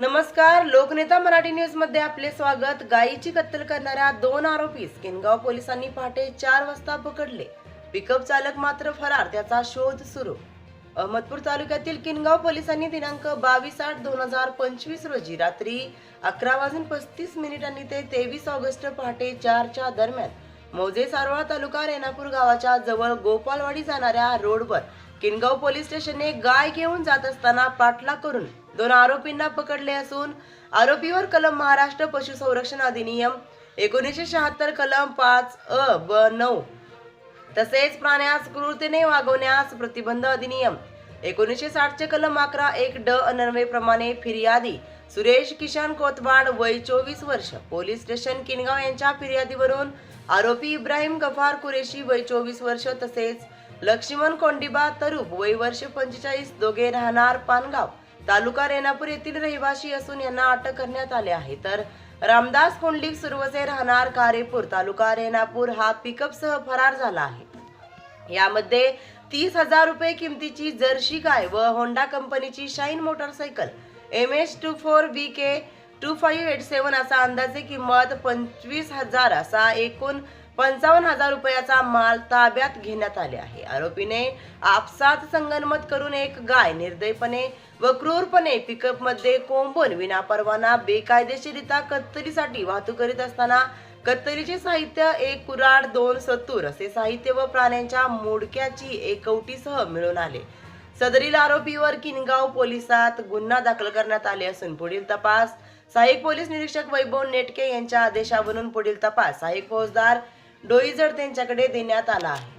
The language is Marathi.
नमस्कार लोकनेता मराठी न्यूजमध्ये आपले स्वागत. गायीची कत्तल करणाऱ्या दोन आरोपीस किनगाव पोलिसांनी पहाटे चार वाजता पकडले. पिकअप चालक मात्र फरार त्याचा शोध सुरू. अहमदपूर तालुक्यातील किनगाव पोलिसांनी दिनांक बावीस आठ दोन हजार पंचवीस रोजी रात्री अकरा वाजून पस्तीस मिनिटांनी ते तेवीस ऑगस्ट पहाटे चारच्या दरम्यान मौजे सारोळा तालुका रेणापूर गावाच्या जवळ गोपालवाडी जाणाऱ्या रोडवर किनगाव पोलीस स्टेशनने गाय घेऊन जात असताना पाठलाग करून दोन आरोपींना पकडले असून आरोपीवर कलम महाराष्ट्र पशुसंरक्षण अधिनियम एकोणीसशे शहात्तर कलम पाच अ ब नऊ तसेच प्राण्यास क्रूरतेने वागवण्यास प्रतिबंध अधिनियम एकोणीसशे साठचे कलम अकरा एक ड अनन्वय प्रमाणे फिर्यादी सुरेश किशन कोतवाड वय चोवीस वर्ष पोलीस स्टेशन किनगाव यांच्या फिर्यादीवरून आरोपी इब्राहिम गफार कुरेशी वय चोवीस वर्ष तसेच लक्ष्मण कोंडिबा तरुप वय वर्ष पंचेचाळीस दोघे राहणार पानगाव. तालुका रेणापूर येथील रहिवासी असून यांना अटक करण्यात आले आहे. तर रामदास कोंडलिक सुरवसे राहणार कारेपूर. तालुका रेणापूर हा पिकअपसह फरार झाला आहे. यामध्ये तीस हजार रुपये किमतीची जर्सी गाय व होंडा कंपनीची Shine motorcycle M H two four B K two five eight seven असा अंदाजे किंमत पंचवीस हजार असा एकूण पंचावन्न हजार रुपयाचा माल ताब्यात घेण्यात आले आहे. आरोपीने आपसात संगनमत करून एक गाय निर्दयपणे व क्रूरपणे पिकअपमध्ये कोंबून विनापरवाना बेकायदेशीरित्या कत्तरीसाठी वाहतूक करीत असताना कत्तरीचे साहित्य एक कुराड दोन सत्तूर असे साहित्य व प्राण्यांच्या मोडक्याची एकवटीसह मिळून आले. सदरील आरोपीवर किनगाव पोलिसात गुन्हा दाखल करण्यात आले असून पुढील तपास सहाय्यक पोलीस निरीक्षक वैभव नेटके यांच्या आदेशावरून पुढील तपास सहाय्यक फौजदार डोईजड त्यांच्याकडे देण्यात आला आहे.